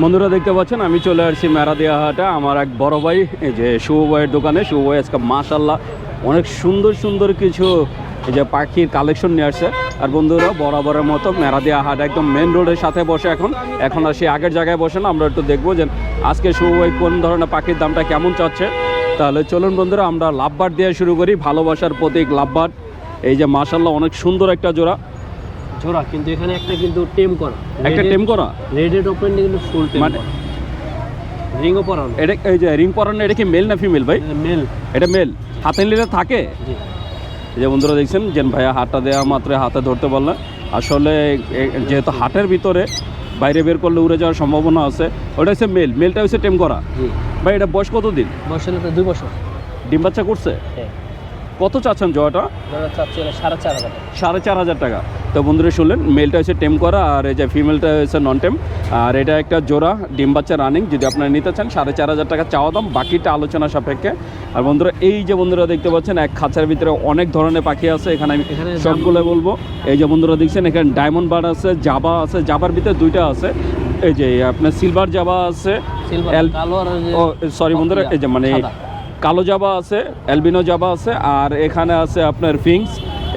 বন্ধুরা দেখতে পাচ্ছেন, আমি চলে আসছি মেরাদিয়া হাটে আমার এক বড় ভাই, এই যে শুভ ভাইয়ের দোকানে। শুভ ভাই আজকে মাশাল্লাহ অনেক সুন্দর সুন্দর কিছু এই যে পাখির কালেকশন নিয়ে আসছে। আর বন্ধুরা, বরাবরের মতো মেরাদিয়া হাট একদম মেন রোডের সাথে বসে এখন। এখন আর সে আগের জায়গায় বসে না, আমরা একটু দেখব যে আজকে শুভ ভাই কোন ধরনের পাখির দামটা কেমন চাচ্ছে। তাহলে চলুন বন্ধুরা, আমরা লাভবার দিয়ে শুরু করি। ভালোবাসার প্রতীক লাভবার। এই যে মাশাল্লাহ অনেক সুন্দর একটা জোড়া। জোড়া কিন্তু এখানে একটা কিন্তু টেম করা। একটা টেম করা? রেডেড ওপেন কিন্তু ফুল টেম মানে- রিংও পরানো। এটা এই যে রিং পরানো এটা কি মেল না ফিমেল ভাই? মেল এটা মেল হাতে নিলে থাকে? জি। এই যে বন্ধুরা দেখছেন যে ভাইয়া হাতটা দেওয়া মাত্র হাতে ধরতে পারলেন। আসলে যেহেতু হাটের ভিতরে বাইরে বের করলে উড়ে যাওয়ার সম্ভাবনা আছে ওটা হচ্ছে মেল মেলটা হচ্ছে টেম করা। ভাই এটা বয়স কত দিন বয়স দুই বছর। ডিম বাচ্চা করছে? হ্যাঁ। কত চাচ্ছেন জয়াটা সাড়ে চার হাজার টাকা। তো বন্ধুরা শুনলেন মেলটা হচ্ছে টেম করা আর এই যে ফিমেলটা হচ্ছে নন টেম আর এটা একটা জোড়া ডিম বাচ্চা রানিং যদি আপনারা নিতে চান সাড়ে চার হাজার টাকা চাওয়া দাম বাকিটা আলোচনা সাপেক্ষে। আর বন্ধুরা এই যে বন্ধুরা দেখতে পাচ্ছেন এক খাঁচার ভিতরে অনেক ধরনের পাখি আছে এখানে আমি সবগুলো বলব। এই যে বন্ধুরা দেখছেন এখানে ডায়মন্ড বার আছে জাবা আছে জাবার ভিতরে দুইটা আছে। এই যে আপনার সিলভার জাবা আছে সরি বন্ধুরা এই যে মানে। কালো জাবা আছে অ্যালবিনো জাবা আছে আর এখানে আছে আপনার ফিংস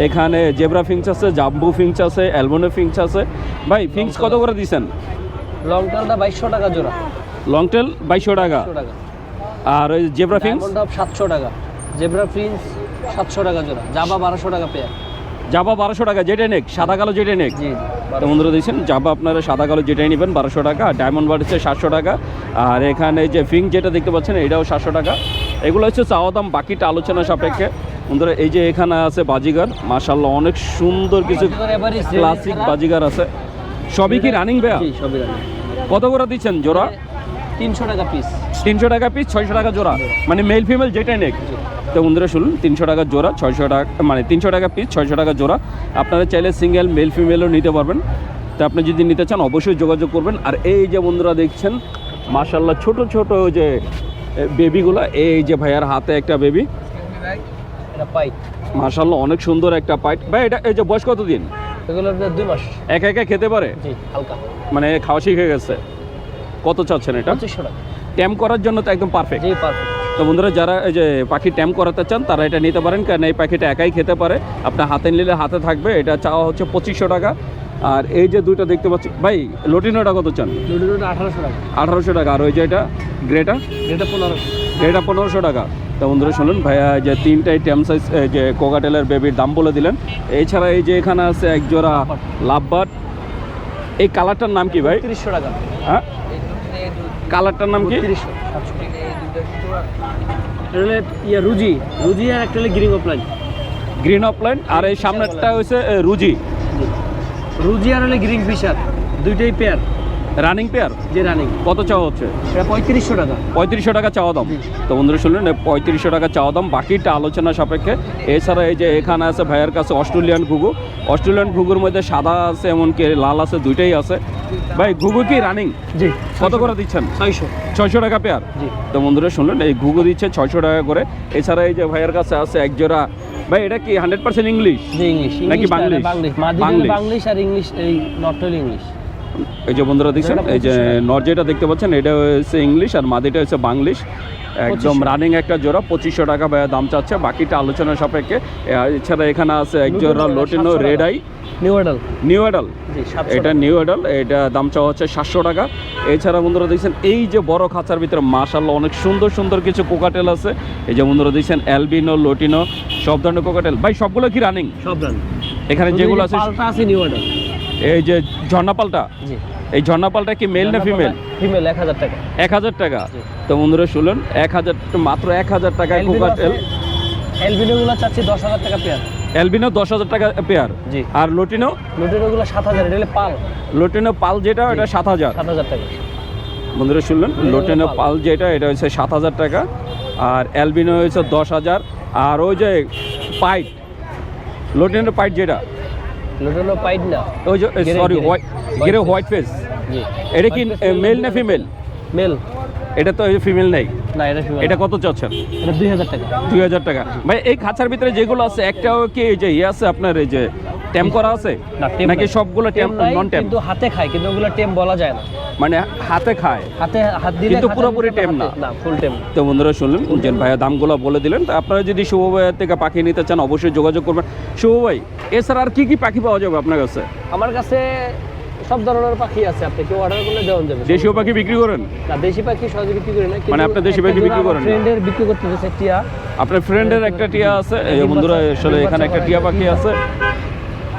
এখানে জেব্রা ফিংস আছে জাম্বু ফিংস আছে অ্যালবিনো ফিংস আছে। ভাই ফিংস কত করে দিছেন? লং টার্মটা বাইশশো টাকা জোড়া। লং টেল বাইশশো টাকা। আর ওই জেব্রা ফিংস সাতশো টাকা। জেব্রা প্রিন্স সাতশো টাকা জোড়া। জাবা বারোশো টাকা পেয়ার জাবা বারোশো টাকা যেটা নেক সাদা কালো যেটা নেক। তো বন্ধুরা দেখছেন জাবা আপনারা সাদা কালো যেটাই নেবেন বারোশো টাকা ডায়মন্ড বার হচ্ছে সাতশো টাকা। আর এখানে যে ফিং যেটা দেখতে পাচ্ছেন এটাও সাতশো টাকা। এগুলো হচ্ছে চাওয়া দাম বাকিটা আলোচনা সাপেক্ষে। বন্ধুরা এই যে এখানে আছে বাজিগার মাশাল্লাহ অনেক সুন্দর কিছু ক্লাসিক বাজিগার আছে। সবই কি রানিং ভাইয়া? সবই রানি কত করে দিচ্ছেন জোড়া? তিনশো টাকা পিস তিনশো টাকা পিস ছয়শো টাকা জোড়া। মানে মেল ফিমেল যেটাই নেক। তো বন্ধুরা শুনুন তিনশো টাকা জোড়া ছয়শো টাকা মানে তিনশো টাকা পিস ছয়শো টাকা জোড়া। আপনারা চাইলে সিঙ্গেল মেল ফিমেলও নিতে পারবেন। তো আপনি যদি নিতে চান অবশ্যই যোগাযোগ করবেন। আর এই যে বন্ধুরা দেখছেন মাশাল্লাহ ছোট ছোট ওই যে বেবিগুলো এই যে ভাইয়ার হাতে একটা বেবি মাশাল্লাহ অনেক সুন্দর একটা পাইট। ভাই এটা এই যে বয়স কত দিন এগুলো দুই মাস। একা একা খেতে পারে? হালকা। মানে খাওয়া শিখে গেছে। কত চাচ্ছেন এটা? ট্যাম করার জন্য তো একদম পারফেক্ট পারফেক্ট তো বন্ধুরা যারা এই যে পাখি ট্যাম করাতে চান তারা এটা নিতে পারেন কারণ এই পাখিটা একাই খেতে পারে। আপনার হাতে নিলে হাতে থাকবে এটা চাওয়া হচ্ছে পঁচিশশো টাকা। আর এই যে দুইটা দেখতে পাচ্ছি ভাই লটিনোটা কত চান? আঠারোশো টাকা। আঠারোশো টাকা। আর ওই যে এটা গ্রেটা? এটা পনেরোশো। গ্রেটা পনেরোশো টাকা। তা বন্ধুরা শুনুন ভাইয়া যে তিনটাই ট্যাম সাইজ যে কোকাটেলের বেবির দাম বলে দিলেন। এছাড়া এই যে এখানে আছে এক জোড়া লাভবাট এই কালারটার নাম কি ভাই? তিরিশশো টাকা। হ্যাঁ? কালারটার নাম কি? তিরিশশো ইয়া রুজি। রুজি আর একটা গ্রিন অফলাইন। Green opaline. আর এই সামনেরটা হচ্ছে রুজি। রুজি আর হলে গ্রিন ফিশার দুইটাই পেয়ার রানিং পেয়ার যে রানিং কত চাওয়া হচ্ছে? পঁয়ত্রিশশো টাকা। পঁয়ত্রিশশো টাকা চাওয়া দাম? তো বন্ধুরা শুনলেন পঁয়ত্রিশশো টাকা চাওয়া দাম। বাকিটা আলোচনা সাপেক্ষে। এছাড়া এই যে এখানে আছে ভাইয়ের কাছে অস্ট্রেলিয়ান ঘুঘু। অস্ট্রেলিয়ান ঘুঘুর মধ্যে সাদা আছে এমনকি লাল আছে দুইটাই আছে। ভাই ঘুঘু কি রানিং জি কত করে দিচ্ছেন? ছয়শো। ছয়শো টাকা পেয়ার জি। তো বন্ধুরা শুনলেন এই ঘুঘু দিচ্ছে ছয়শো টাকা করে। এছাড়া এই যে ভাইয়ের কাছে আছে এক জোড়া। ভাই এটা কি হান্ড্রেড পার্সেন্ট ইংলিশ ইংলিশ নাকি? বাংলিশ? বাংলিশ। বাংলিশ। আর ইংলিশ এই নট ইংলিশ এই যে বন্ধুরা দেখছেন এই যে 2500 টাকা। নর যেটা দেখতে পাচ্ছেন এটা হচ্ছে ইংলিশ আর মাদিটা হচ্ছে বাংলিশ। একদম রানিং একটা জোড়া পঁচিশশো টাকা দাম চাচ্ছে। বাকিটা আলোচনা সাপেক্ষে এছাড়া এখানে আছে এক জোড়া lutino red. Eye new adult new adult এটা নিউ অ্যাডাল এটা দাম চাওয়া হচ্ছে সাতশো টাকা। এছাড়া বন্ধুরা দেখছেন এই যে বড় খাঁচার ভিতরে মাশাল্লাহ অনেক সুন্দর সুন্দর কিছু কোকাটেল আছে। এই যে বন্ধুরা দেখছেন অ্যালবিনো লোটিনো সব ধরনের কোকাটেল ভাই সবগুলো কি রানিং সব রান এখানে যেগুলো আছে এই যে ঝর্ণাপালটা? জি। এই ঝর্ণাপালটা কি মেল না ফিমেল ফিমেল এক হাজার টাকা। এক হাজার টাকা। তো বন্ধুরা শুনলেন এক হাজার মাত্র এক হাজার টাকায় কোকাটেল এলবিনোগুলো চাচ্ছি দশ হাজার টাকা পেয়ার অ্যালবিনো দশ হাজার টাকা পেয়ার জি। আর লোটিনো লুটিনোগুলো সাত হাজার এটা হলে পাল। লোটিনো পাল যেটা এটা সাত হাজার। সাত হাজার টাকা। বন্ধুরা শুনলেন লোটিনো পাল। যেটা এটা হচ্ছে সাত হাজার টাকা। আর অ্যালবিনো হচ্ছে দশ হাজার। আর ওই যে পাইট লোটিনো পাইট যেটা? লুটিনো না। ওই সরি হোয়াইট গেরে হোয়াইট ফেস এটা কি মেল না ফিমেল মেল এটা তো ফিমেল নেই। না এটা এটা কত চাচ্ছেন? এটা দুই হাজার টাকা। দুই হাজার টাকা। ভাই এই খাঁচার ভিতরে যেগুলো আছে একটাও কি এই যে ইয়ে আছে আপনার এই যে ট্যাম করা আছে? নাকি সবগুলো ট্যাম নন ট্যাম কিন্তু হাতে খায় কিন্তু ওগুলো টেম বলা যায় না। মানে হাতে খায়? হাতে হাত দিলে কিন্তু পুরোপুরি টেম না। না ফুল টেম তো বন্ধুরা শুনলেন যে ভাইয়া দামগুলো বলে দিলেন তো আপনারা যদি শুভ ভাইয়ের থেকে পাখি নিতে চান অবশ্যই যোগাযোগ করবেন। শুভ ভাই এছাড়া আর কি কি পাখি পাওয়া যাবে আপনার কাছে? আমার কাছে সব ধরনের পাখি আছে আপনি কেউ অর্ডার করলে দেওয়া যাবে। দেশীয় পাখি বিক্রি করেন? না দেশি পাখি সহজে বিক্রি করি না মানে আপনি দেশি পাখি বিক্রি করেন? ফ্রেন্ডের বিক্রি করতে দিয়েছে টিয়া। আপনার ফ্রেন্ডের একটা টিয়া আছে এই বন্ধুরা আসলে এখানে একটা টিয়া পাখি আছে।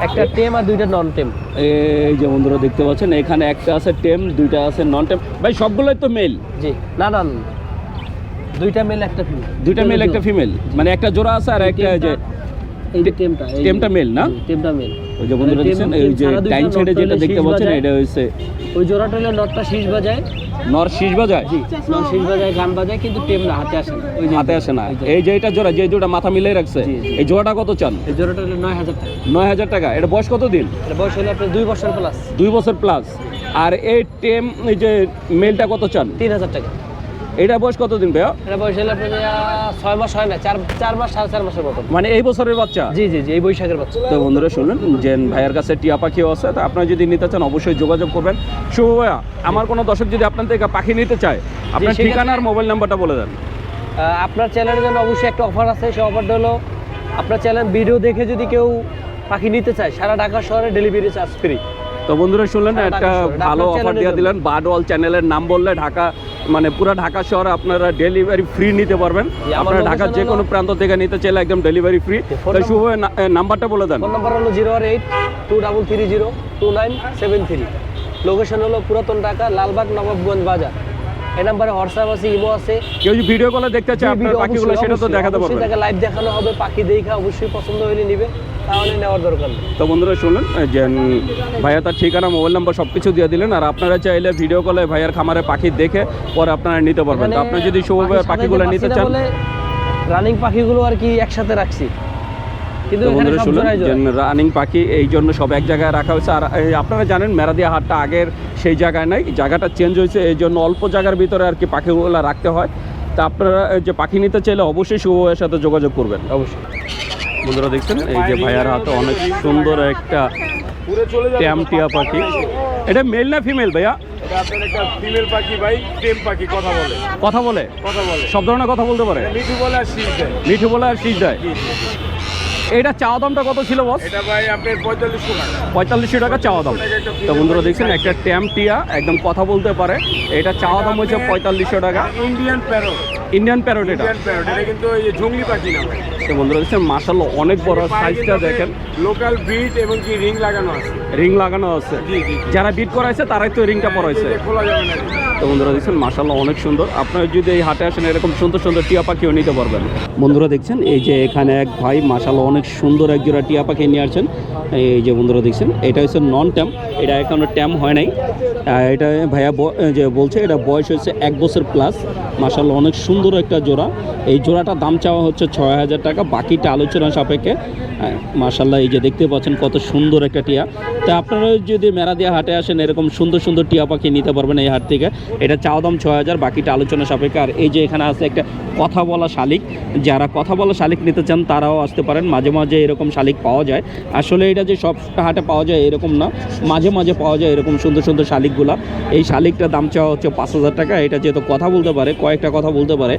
একটা টেম আর দুইটা নন টেম এই যে বন্ধুরা দেখতে পাচ্ছেন এখানে একটা আছে টেম দুইটা আছে নন টেম ভাই সবগুলোই তো মেল জি না না। দুইটা মেল একটা ফিমেল দুইটা মেল একটা ফিমেল মানে একটা জোড়া আছে আর একটা যে এই যে টেমটা টেমটা মেল না? টেমটা মেল ওই যে বন্ধুরা দেখছেন এই যে দুইটা সাইডে যেটা দেখতে পাচ্ছেন এটা হচ্ছে ওই জোড়াটা হলে নটটা শীষ বাজায়। নর শীষ বাজায়? জি নট শীষ বাজায় গান বাজায় কিন্তু টেম না হাতে আসে না। ওই হাতে আসে না। এই যে- এটা জোড়া যে জোড়া মাথা মিলাই রাখছে। এই জোড়াটা কত চান? এই জোড়াটা হলে নয় হাজার টাকা। নয় হাজার টাকা। এটা বয়স কত দিন? এটা বয়স হলে আপনার দুই বছর প্লাস দুই বছর প্লাস আর এই টেম এই যে মেলটা কত চান? তিন হাজার টাকা। এটা বয়স কত দিন ভাইয়া? এটা বয়স হলে ছয় মাস হয় না চার চার মাস সাড়ে চার মাসের মতন। মানে এই বছরের বাচ্চা? জি জি জি এই বৈশাখের বাচ্চা। তো বন্ধুরা শুনলেন যে ভাইয়ের কাছে টিয়া পাখিও আছে তো আপনারা যদি নিতে চান অবশ্যই যোগাযোগ করবেন। শুভ ভাইয়া আমার কোনো দর্শক যদি আপনার থেকে পাখি নিতে চায় আপনার সেক্ষেত্রে- ঠিকানা আর মোবাইল নাম্বারটা বলে দেন। আপনার চ্যানেলের জন্য অবশ্যই একটা অফার আছে সেই অফারটা হলো আপনার চ্যানেল ভিডিও দেখে যদি কেউ পাখি নিতে চায় সারা ঢাকা শহরে ডেলিভারি চার্জ ফ্রি। তো বন্ধুরা শুনলেন একটা ভালো অফার দিয়ে। দিলেন বাডওয়াল চ্যানেলের নাম বললে ঢাকা মানে পুরো ঢাকা শহরে আপনারা ডেলিভারি ফ্রি নিতে পারবেন। আপনারা ঢাকার যে কোনো প্রান্ত থেকে নিতে চাইলে একদম ডেলিভারি ফ্রি তো শুভ নাম্বারটা বলে দেন। ফোন নাম্বার হলো জিরো আর eight two double three zero two nine seven three location হলো পুরাতন ঢাকা লালবাগ নবাবগঞ্জ বাজার। এই নাম্বারে হোয়াটসঅ্যাপ আছে ইমো আছে। কেউ যদি ভিডিও কলে দেখতে চায় আপনার পাখিগুলো সেটা তো দেখাতে পারবেন। লাইভ দেখানো হবে পাখি দেখা অবশ্যই পছন্দ হলে নিবে। তাহলে নেওয়ার দরকার নেই। তো বন্ধুরা শুনলেন যে ভাইয়া তার ঠিকানা মোবাইল নাম্বার সব কিছু দিয়ে দিলেন আর আপনারা চাইলে ভিডিও কলে ভাইয়ার খামারে পাখি দেখে পরে আপনারা নিতে পারবেন। তো আপনি যদি শুভ পাখিগুলো নিতে চান রানিং পাখিগুলো আর কি একসাথে রাখছি। কিন্তু বন্ধুরা শুনলেন রানিং পাখি এই জন্য সব এক জায়গায় রাখা হয়েছে। আর আপনারা জানেন মেরাদিয়া হাটটা আগের সেই জায়গায় নাই জায়গাটা চেঞ্জ হয়েছে এই জন্য অল্প জায়গার ভিতরে আর কি পাখিগুলো রাখতে হয়। তা আপনারা যে পাখি নিতে চাইলে অবশ্যই শুভ সাথে যোগাযোগ করবেন। অবশ্যই। বন্ধুরা দেখছেন? এই যে ভাইয়ার হাতে অনেক সুন্দর একটা ট্যাম টিয়া পাখি। এটা মেল না ফিমেল ভাইয়া? ফিমেল পাখি ভাই টেম পাখি কথা বলে। কথা বলে? কথা বলে। সব ধরনের কথা বলতে পারে? মিঠু বলে আর শীষ দেয়। মিঠু বলে আর শীষ দেয়? এটা চাওয়া দামটা কত ছিল বস এটা ভাই আপনার পঁয়তাল্লিশশো টাকা। পঁয়তাল্লিশশো টাকা চাওয়া দাম। তো বন্ধুরা দেখছেন একটা ট্যাম টিয়া একদম কথা বলতে পারে। এটা চাওয়া দাম হচ্ছে পঁয়তাল্লিশশো টাকা। ইন্ডিয়ান প্যারট ইন্ডিয়ান প্যারোট এটা। প্যারট এটা কিন্তু জঙ্গলি পাখি না বন্ধুরা দেখছেন মাসাল অনেক বড় সাইজটা দেখেন। লোকাল বিট এবং কি রিং লাগানো আছে। রিং লাগানো আছে। যারা বিট করাইছে তারাই তো রিংটা পরাইছে। যাবে না তো বন্ধুরা দেখছেন মাসাল্লাহ অনেক সুন্দর। আপনারা যদি এই হাটে আসেন এরকম সুন্দর সুন্দর টিয়া পাখিও নিতে পারবেন। বন্ধুরা দেখছেন এই যে এখানে এক ভাই মাসাল্লাহ অনেক সুন্দর এক জোড়া টিয়া পাখি নিয়ে আসছেন। এই যে বন্ধুরা দেখছেন এটা হচ্ছে নন ট্যাম এটা এখনও ট্যাম হয় নাই। এটা ভাইয়া যে বলছে এটা বয়স হচ্ছে এক বছর প্লাস মাসাল্লাহ অনেক সুন্দর একটা জোড়া। এই জোড়াটার দাম চাওয়া হচ্ছে ছয় হাজার টাকা। বাকিটা আলোচনা সাপেক্ষে। মাসাল্লাহ এই যে দেখতে পাচ্ছেন কত সুন্দর একটা টিয়া। তা আপনারা যদি মেরাদিয়া হাটে আসেন, এরকম সুন্দর সুন্দর টিয়া পাখি নিতে পারবেন এই হাট থেকে। এটা চাওয়া দাম ছয় হাজার, বাকিটা আলোচনা সাপেক্ষে। আর এই যে এখানে আছে একটা কথা বলা শালিক। যারা কথা বলা শালিক নিতে চান, তারাও আসতে পারেন। মাঝে মাঝে এরকম শালিক পাওয়া যায়। আসলে এটা যে সব হাটে পাওয়া যায় এরকম না। মাঝে মাঝে পাওয়া যায় এরকম সুন্দর সুন্দর শালিকগুলা। এই শালিকটার দাম চাওয়া হচ্ছে পাঁচ হাজার টাকা। এটা যেহেতু কথা বলতে পারে, কয়েকটা কথা বলতে পারে।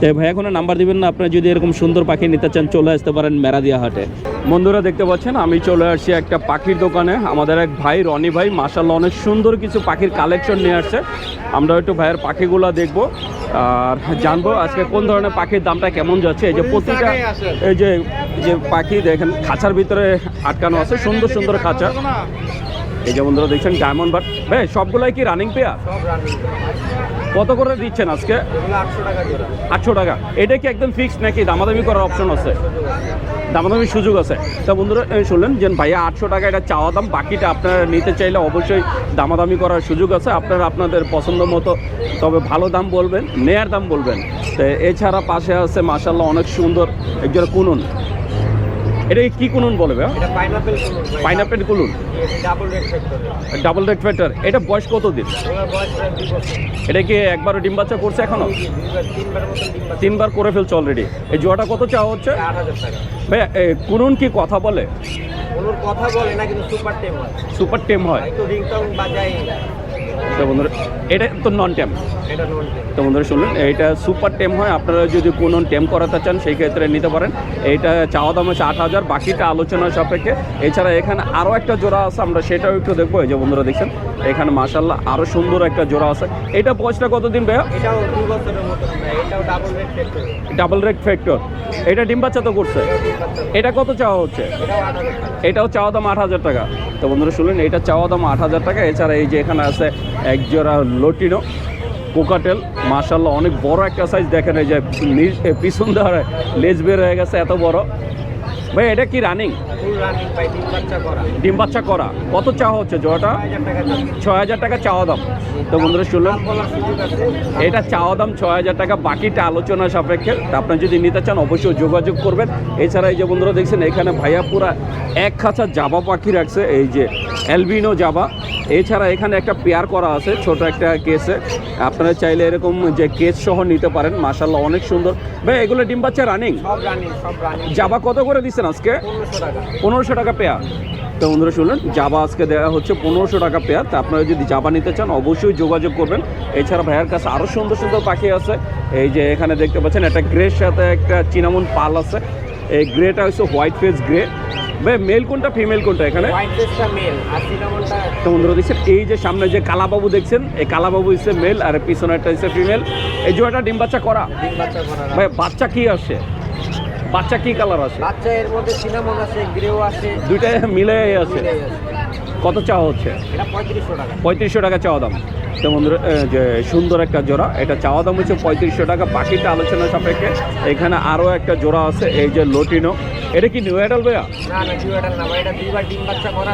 তো ভাই, এখন নাম্বার দিবেন না? আপনারা যদি এরকম সুন্দর পাখি নিতে চান চলে আসতে পারেন মেরাদিয়া হাটে। বন্ধুরা দেখতে পাচ্ছেন আমি চলে আসছি একটা পাখির দোকানে। আমাদের এক ভাই রনি ভাই মাসাল্লাহ অনেক সুন্দর কিছু পাখির কালেকশন নিয়ে আসছে। আমরা একটু ভাইয়ের পাখিগুলো দেখব আর জানব আজকে কোন ধরনের পাখির দামটা কেমন যাচ্ছে। এই যে প্রতিটা এই যে যে পাখি দেখেন খাঁচার ভিতরে আটকানো আছে সুন্দর সুন্দর খাঁচা। এই যে বন্ধুরা দেখছেন ডায়মন্ড বাট ভাই সবগুলাই কি রানিং পেয়ার কত করে দিচ্ছেন আজকে? আটশো টাকা। এটা কি একদম ফিক্সড নাকি? দামাদামি করার অপশন আছে? দামাদামি সুযোগ আছে। তা বন্ধুরা শুনলেন যে ভাইয়া আটশো টাকা এটা চাওয়া দাম, বাকিটা আপনারা নিতে চাইলে অবশ্যই দামাদামি করার সুযোগ আছে। আপনারা আপনাদের পছন্দ মতো, তবে ভালো দাম বলবেন, নেয়ার দাম বলবেন। তো এছাড়া পাশে আছে মাসাল্লাহ অনেক সুন্দর একজন কুনুন। এটা কি কুনুন বলে এটা pineapple pineapple কুলুন double red factor double red factor এটা বয়স কত দিন এটা কি একবারও ডিম বাচ্চা করছে এখনও? তিনবার করে ফেলছে অলরেডি এই জোয়াটা কত চাওয়া হচ্ছে? এ, কুনুন কি কথা বলে? কথা বলে না কিন্তু সুপার টেম হয়। সুপার টেম হয়। একটু রিংটং বাজায়। তো বন্ধুরা এটা তো নন এটা তো বন্ধুরা শুনলেন এইটা সুপার টেম হয়। আপনারা যদি কোনো টেম করাতে চান সেই ক্ষেত্রে নিতে পারেন। এইটা চাওয়া দাম হচ্ছে আট হাজার বাকিটা আলোচনা সাপেক্ষে। এছাড়া এখানে আরও একটা জোড়া আছে আমরা সেটাও একটু দেখব। এই যে বন্ধুরা দেখছেন এখানে মাসাল্লাহ আরও সুন্দর একটা জোড়া আছে। এটা বয়সটা কতদিন ভাইয়া? ডাবল রেড ফ্যাক্টর এটা ডিম বাচ্চা তো করছে। এটা কত চাওয়া হচ্ছে? এটাও চাওয়া দাম আট হাজার টাকা। তো বন্ধুরা শুনলেন এটা চাওয়া দাম আট হাজার টাকা। এছাড়া এই যে এখানে আছে এক জোড়া লটিনো, কোকাটেল মাসাল্লাহ অনেক বড় একটা সাইজ দেখেন, এই যে পিছন ধারায় লেজ বের হয়ে গেছে, এত বড়। ভাই এটা কি রানিং ডিম বাচ্চা করা। কত চাওয়া হচ্ছে যাচ্ছে ছয় হাজার টাকা চাওয়া দাম। তো বন্ধুরা আছে। এটা চাওয়া দাম ছয় হাজার টাকা বাকিটা আলোচনা সাপেক্ষে। তা আপনি যদি নিতে চান অবশ্যই যোগাযোগ করবেন। এছাড়া এই যে বন্ধুরা দেখছেন এখানে ভাইয়া পুরা এক খাঁচা জাবা পাখি রাখছে এই যে অ্যালবিনো জাবা। এছাড়া এখানে একটা পেয়ার করা আছে ছোট একটা কেসে আপনারা চাইলে এরকম যে কেস সহ নিতে পারেন মাসাল্লাহ অনেক সুন্দর। ভাই এগুলো ডিম বাচ্চা রানিং জাবা কত করে দিচ্ছেন আজকে? পনেরোশো টাকা। পেয়ার। তো বন্ধুরা শুনলেন জাবা আজকে দেওয়া হচ্ছে পনেরোশো টাকা পেয়ার। তা আপনারা যদি জাবা নিতে চান অবশ্যই যোগাযোগ করবেন। এছাড়া ভাইয়ের কাছে আরও সুন্দর সুন্দর পাখি আছে। এই যে এখানে দেখতে পাচ্ছেন একটা গ্রের সাথে একটা চিনামন পাল আছে। এই গ্রেটা হচ্ছে হোয়াইট ফেস গ্রে। ভাই মেল কোনটা ফিমেল কোনটা এখানে? তো বন্ধুরা দেখছেন এই যে সামনে যে কালাবাবু দেখছেন এই কালাবাবু হচ্ছে মেল আর পিছনে একটা হচ্ছে ফিমেল। এই জোড়াটা ডিম বাচ্চা করা? বাচ্চা করা। ভাই বাচ্চা কি আসে? বাচ্চা কি কালার আছে? বাচ্চা এর মধ্যে সিনামন আছে গ্রেও আছে। দুইটা মিলে আছে। কত চাওয়া হচ্ছে? এটা পঁয়ত্রিশশো টাকা। পঁয়ত্রিশশো টাকা চাওয়া দাম। তো বন্ধুরা যে সুন্দর একটা জোড়া এটা চাওয়া দাম হচ্ছে পঁয়ত্রিশশো টাকা। বাকিটা আলোচনা সাপেক্ষে এখানে আরও একটা জোড়া আছে এই যে লটিনো এটা কি নিউ অ্যাডাল ভাইয়া?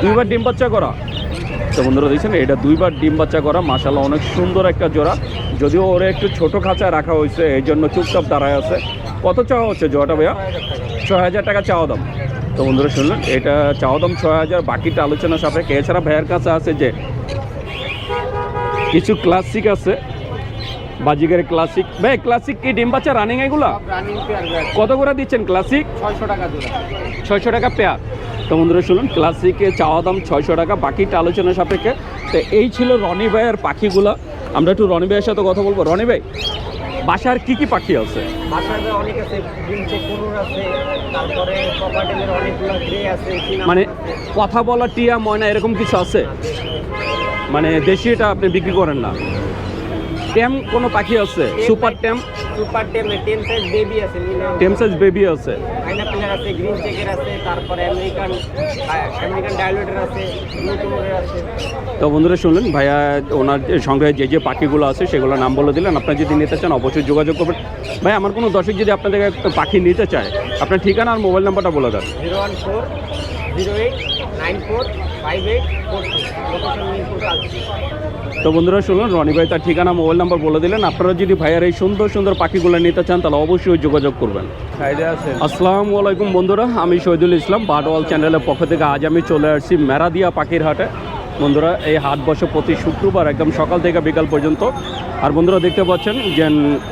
দুইবার ডিম বাচ্চা করা তো বন্ধুরা দেখছেন এটা দুইবার ডিম বাচ্চা করা। মাসাল্লাহ অনেক সুন্দর একটা জোড়া। যদিও ওরা একটু ছোট খাঁচায় রাখা হয়েছে এই জন্য চুপচাপ দাঁড়ায় আছে। কত চাওয়া হচ্ছে জোড়াটা ভাইয়া? ছয় হাজার টাকা চাওয়া দাম। তো বন্ধুরা শুনলেন এটা চাওয়া দাম ছয় হাজার বাকিটা আলোচনা সাপেক্ষে। এছাড়া ভাইয়ের কাছে আছে যে কিছু ক্লাসিক আছে। বাজিগারের ক্লাসিক ভাই ক্লাসিক কি? ডিম বাচ্চা রানিং এগুলা? কত করে দিচ্ছেন ক্লাসিক ছয়শো টাকা ছয়শো টাকা পেয়ার তো বন্ধুরা শুনুন ক্লাসিকে চাওয়া দাম ছয়শো টাকা বাকিটা আলোচনা সাপেক্ষে। তো এই ছিল রনি ভাইয়ের পাখিগুলা। আমরা একটু রনি ভাইয়ের সাথে কথা বলব। রনি ভাই বাসার কি কি পাখি আছে? বাসায় অনেক আছে ডিমচে কুনুর আছে তারপরে কপাটেলের অনেকগুলো গ্রে আছে মানে কথা বলা টিয়া ময়না এরকম কিছু আছে? মানে দেশি এটা আপনি বিক্রি করেন না। টেম কোনো পাখি আছে? সুপার টেম? সুপার টেম টেম সাইজ বেবি আছে টেম সাইজ বেবি আছে। পাইনাপেলের আছে গ্রিন চেকের আছে তারপরে আমেরিকান আমেরিকান ডায়লটের আছে আছে। তো বন্ধুরা শুনলেন ভাইয়া ওনার যে সংগ্রহে যে যে পাখিগুলো আছে সেগুলো নাম বলে দিলেন। আপনারা যদি নিতে চান অবশ্যই যোগাযোগ করবেন। ভাই আমার কোনো দর্শক যদি আপনাদের একটা পাখি নিতে চায় আপনার ঠিকানা আর মোবাইল নাম্বারটা বলে দেন। Zero one four zero eight nine four five eight four তো বন্ধুরা শুনুন রনি ভাই তার ঠিকানা মোবাইল নাম্বার বলে দিলেন। আপনারা যদি ভাইয়ার এই সুন্দর সুন্দর পাখিগুলো নিতে চান তাহলে অবশ্যই যোগাযোগ করবেন। আসসালামু আলাইকুম বন্ধুরা আমি শহীদুল ইসলাম বাটওয়াল চ্যানেলের পক্ষ থেকে আজ আমি চলে আসছি মেরাদিয়া পাখির হাটে। বন্ধুরা এই হাট বসে প্রতি শুক্রবার একদম সকাল থেকে বিকাল পর্যন্ত। আর বন্ধুরা দেখতে পাচ্ছেন যে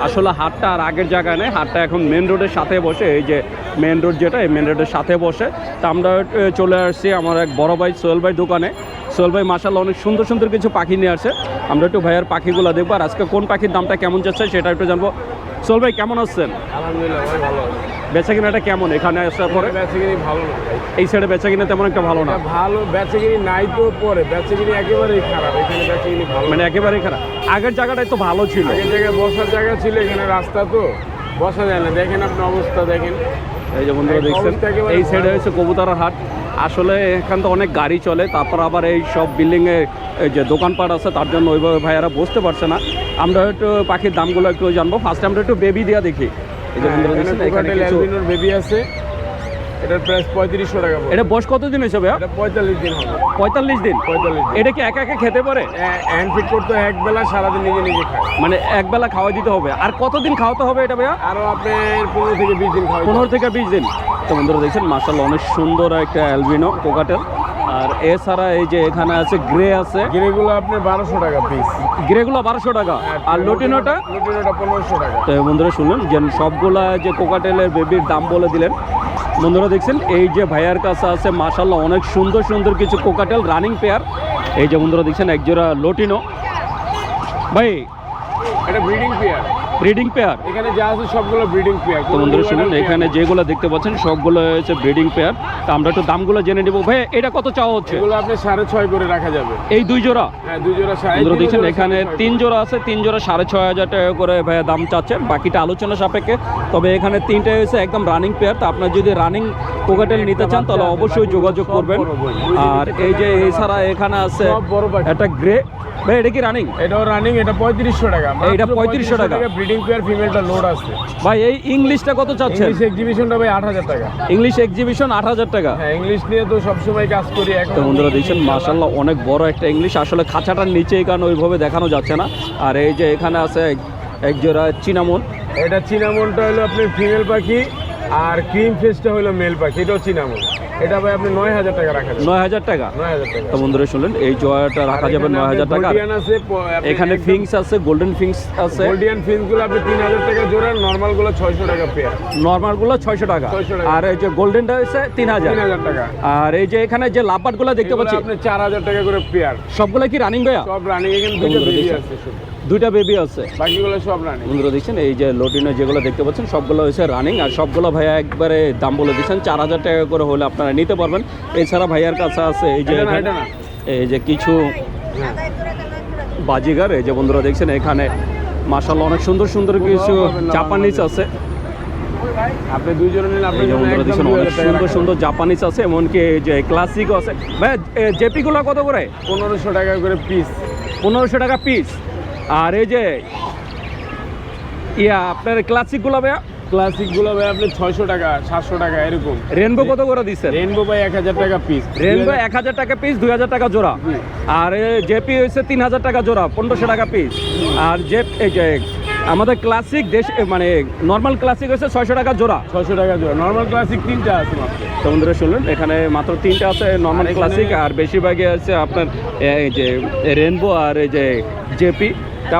আসলে হাটটা আর আগের জায়গায় নেই হাটটা এখন মেন রোডের সাথে বসে এই যে মেন রোড যেটা এই মেন রোডের সাথে বসে। তা আমরা চলে আসছি আমার এক বড় ভাই সোহেল ভাই দোকানে। সোহেল ভাই মাসাল্লাহ অনেক সুন্দর সুন্দর কিছু পাখি নিয়ে আসছে। আমরা একটু ভাইয়ার পাখিগুলো দেখব আর আজকে কোন পাখির দামটা কেমন যাচ্ছে সেটা একটু জানব। সোহেল ভাই কেমন আছেন? আলহামদুলিল্লাহ ভাই ভালো বেচা কিনাটা কেমন এখানে আসার পরে? বেচাগিরি ভালো না এই সাইডে বেচা কিনা তেমন একটা ভালো না? ভালো বেচাগিরি নাই তো পরে। বেচাগিরি একেবারেই খারাপ এখানে বেচাগিরি ভালো মানে একেবারেই খারাপ। আগের জায়গাটাই তো ভালো ছিল। আগের জায়গায় বসার জায়গা ছিল এখানে রাস্তা তো। বসা যায় না। দেখেন আপনি অবস্থা দেখেন। এই যে বন্ধুরা দেখছেন এই সাইডে হয়েছে কবুতারা হাট। আসলে এখান তো অনেক গাড়ি চলে তারপর আবার এই সব বিল্ডিংয়ে যে দোকানপাট আছে তার জন্য ওইভাবে ভাইয়ারা বসতে পারছে না। আমরা একটু পাখির দামগুলো একটু জানব। ফার্স্ট আমরা একটু বেবি দিয়া দেখি। এই যে বন্ধুরা দেখছেন এখানে কিছু বেবি আছে। এটার প্রাইস পঁয়ত্রিশশো টাকা। এটা বয়স কতদিন হয়েছে ভাইয়া? এটা পঁয়তাল্লিশ দিন হবে। পঁয়তাল্লিশ দিন? পঁয়তাল্লিশ দিন। এটা কি একা একা খেতে পারে? হ্যান্ড ফিট করতে হয় এক বেলা সারাদিন নিজে নিজে খায়। মানে একবেলা খাওয়া দিতে হবে। আর কতদিন খাওয়াতে হবে এটা ভাইয়া? আরও আপনার পনেরো থেকে বিশ দিন খাওয়া পনেরো থেকে বিশ দিন। তো বন্ধুরা দেখছেন মার্শাল অনেক সুন্দর একটা অ্যালবিনো কোকাটেল আর এছাড়া এই যে এখানে আছে গ্রে আছে। গিরেগুলো আপনার বারোশো টাকা পিস গ্রেগুলো বারোশো টাকা। আর লটিনোটা? লটিনোটা পনেরোশো টাকা। তো বন্ধুরা শুনলেন যে সবগুলা যে কোকাটেলের বেবির দাম বলে দিলেন বন্ধুরা দেখছেন, এই যে ভাইয়ার কাছে আছে মাসাল্লাহ অনেক সুন্দর সুন্দর কিছু কোকাটেল রানিং পেয়ার। এই যে বন্ধুরা দেখছেন, একজোড়া লোটিনো। ভাই, এটা ব্রিডিং পেয়ার। Breeding pair? এখানে যা আছে সবগুলো ব্রিডিং পেয়ার। তো বন্ধুরা শুনুন এখানে যেগুলো দেখতে পাচ্ছেন সবগুলো হচ্ছে ব্রিডিং পেয়ার। তো আমরা একটু দামগুলো জেনে নেব। ভাই এটা কত চাওয়া হচ্ছে? এগুলো আপনি সাড়ে ছয় করে রাখা যাবে। এই দুই জোড়া? হ্যাঁ দুই জোড়া সাড়ে বন্ধুরা দেখছেন এখানে তিন জোড়া আছে তিন জোড়া সাড়ে ছয় হাজার টাকা করে ভাইয়া দাম চাচ্ছেন। বাকিটা আলোচনা সাপেক্ষে। তবে এখানে তিনটে হয়েছে একদম রানিং পেয়ার তো আপনার যদি রানিং কোকাটেল নিতে চান তাহলে অবশ্যই যোগাযোগ করবেন। আর এই যে এছাড়া এখানে আছে একটা গ্রে ভাই এটা কি রানিং এটাও রানিং এটা পঁয়ত্রিশশো টাকা। এটা 3500 টাকা। ব্রিডিং পেয়ার ফিমেলটা লোড আছে। ভাই এই ইংলিশটা কত চাচ্ছেন? ইংলিশ এক্সিবিশনটা ভাই আট হাজার টাকা। ইংলিশ এক্সিবিশন আট হাজার টাকা? হ্যাঁ ইংলিশ নিয়ে তো সবসময় কাজ করি এখন বন্ধুরা দেখছেন মাশাল্লাহ অনেক বড় একটা ইংলিশ আসলে খাঁচাটার নিচে এই ওইভাবে দেখানো যাচ্ছে না। আর এই যে এখানে আছে এক- এক জোড়া চিনামন এটা চিনামনটা হলো আপনার ফিমেল পাখি আর ক্রিম ফেসটা হলো মেল পাখি এটাও চিনামন এটা ভাই আপনি নয় হাজার টাকা রাখা টাকা? নয় হাজার টাকা। তো বন্ধুরা শুনলেন এই জোয়াটা রাখা যাবে নয় হাজার টাকা আছে এখানে ফিংস আছে গোল্ডেন ফিংস আছে। গোল্ডিয়ান ফিন্সগুলো আপনি তিন হাজার টাকা জোড়া নর্মালগুলো ছয়শো টাকা পেয়ার নর্মালগুলো ছয়শো টাকা। 600 টাকা। আর এই যে গোল্ডেনটা হচ্ছে তিন হাজার। হাজার টাকা। আর এই যে এখানে যে লাভবাটগুলো দেখতে পাচ্ছি আপনি চার হাজার টাকা করে পেয়ার সবগুলো কি রানিং ভাইয়া? সব রানিং এখানে বন্ধুরা আছে দুইটা বেবি আছে। বাকিগুলো সব রানিং বন্ধুরা দেখছেন এই যে লোটিনো যেগুলো দেখতে পাচ্ছেন সবগুলো হচ্ছে রানিং আর সবগুলো ভাইয়া একবারে দাম বলে দিচ্ছেন চার হাজার টাকা করে হলে আপনারা নিতে পারবেন। এছাড়া ভাইয়ার কাছে আছে এই যে। এই যে কিছু হ্যাঁ। বাজিগার এই যে বন্ধুরা দেখছেন এখানে মাসাল্লাহ অনেক সুন্দর সুন্দর কিছু জাপানিজ আছে। আপনি দুইজনে নিলে এই আপনার যে জন্য বন্ধুরা একদম দেখছেন দুই অনেক হাজার টাকা। সুন্দর সুন্দর জাপানিজ আছে এমনকি এই যে ক্লাসিকও আছে। ভাই জেপিগুলো কত করে? পনেরোশো টাকা করে পিস পনেরোশো টাকা পিস আর এই যে ইয়া আপনার ক্লাসিকগুলো ভাইয়া? ক্লাসিকগুলো ভাই আপনি ছয়শো টাকা সাতশো টাকা এরকম। রেনবো কত করে দিচ্ছেন? রেনবো ভাই এক হাজার টাকা পিস রেনবো এক হাজার টাকা পিস দুই হাজার টাকা জোড়া। আর জেপি হয়েছে তিন হাজার টাকা জোড়া পনেরোশো টাকা পিস আর যে আমাদের ক্লাসিক দেশ মানে নর্মাল ক্লাসিক হয়েছে ছয়শো টাকা জোড়া। ছয়শো টাকা জোড়া। নর্মাল ক্লাসিক তিনটা আছে মাত্র। তো বন্ধুরা শুনলেন এখানে মাত্র তিনটা আছে নর্মাল ক্লাসিক আর বেশিরভাগই আছে আপনার এই যে রেনবো আর এই যে জেপি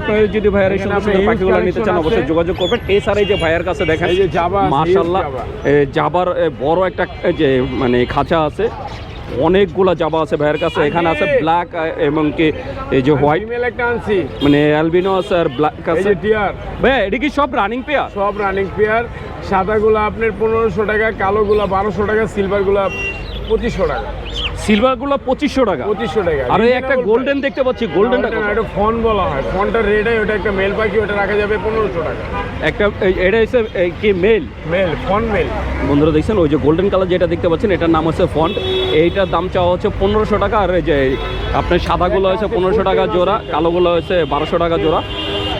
আপনারা যদি ভাইয়ার এই সুন্দর সুন্দর পাখিগুলো নিতে চান অবশ্যই যোগাযোগ করবেন। এছাড়া এই যে ভাইয়ার কাছে দেখেন এই যে জাবা। আছে, মার্শাল্লাহ জাবার বড় একটা যে মানে খাঁচা আছে অনেকগুলা জাবা আছে ভাইয়ের কাছে। এখানে আছে! ব্ল্যাক এবং কি এই যে হোয়াইট মানে অ্যালবিনো আছে আর ব্ল্যাক আছে যে টিয়ার ভাইয়া এটা কি সব রানিং পেয়ার সব রানিং পেয়ার সাদাগুলো আপনার পনেরোশো টাকা কালোগুলা বারোশো টাকা সিলভারগুলা পঁচিশশো টাকা। সিলভারগুলো পঁচিশশো টাকা। পঁচিশশো টাকা। আর এই একটা গোল্ডেন দেখতে পাচ্ছি গোল্ডেনটা এটা ফোন বলা হয়। ফোনটা রেড হয় ওটা একটা মেল পাখি ওটা রাখা যাবে পনেরোশো টাকা। একটা এটা হচ্ছে কি মেল মেল ফোন মেল বন্ধুরা দেখছেন ওই যে গোল্ডেন কালার যেটা দেখতে পাচ্ছেন এটার নাম হচ্ছে ফন্ট এইটার দাম চাওয়া হচ্ছে পনেরোশো টাকা আর এই যে আপনার সাদাগুলো হচ্ছে পনেরোশো টাকা জোড়া কালোগুলো হচ্ছে বারোশো টাকা জোড়া।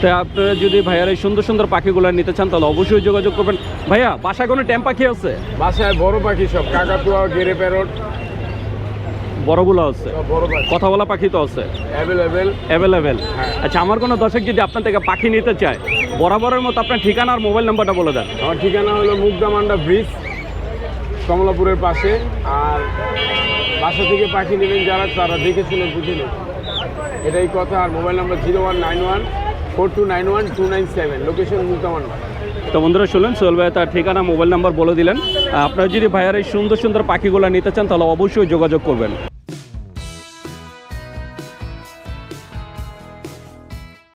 তাই আপনারা যদি ভাইয়ার এই সুন্দর সুন্দর পাখিগুলো নিতে চান তাহলে অবশ্যই যোগাযোগ করবেন। ভাইয়া বাসায় কোনো ট্যাম পাখি আছে? বাসায় বড় পাখি সব কাকাতুয়া গেরে প্যারট বড়গুলো আছে। কথা বলা পাখি তো আছে। অ্যাভেলেবেল। আচ্ছা আমার কোনো দর্শক যদি আপনার থেকে পাখি নিতে চায় বরাবরের মতো আপনার ঠিকানা আর মোবাইল নাম্বারটা বলে দেন। আমার ঠিকানা হলো মুগদামান্ডা ব্রিজ কমলাপুরের পাশে। আর বাসা থেকে পাখি নেবেন যারা তারা দেখে শুনে বুঝে নেবেন। এটাই কথা। আর mobile number zero one nine one four two nine one two nine seven. Location Mugdamanda. তো বন্ধুরা শুনলেন সোহেল ভাই তার ঠিকানা মোবাইল নাম্বার বলে দিলেন। আপনারা যদি ভাইয়ার এই সুন্দর সুন্দর পাখিগুলো নিতে চান তাহলে অবশ্যই যোগাযোগ করবেন।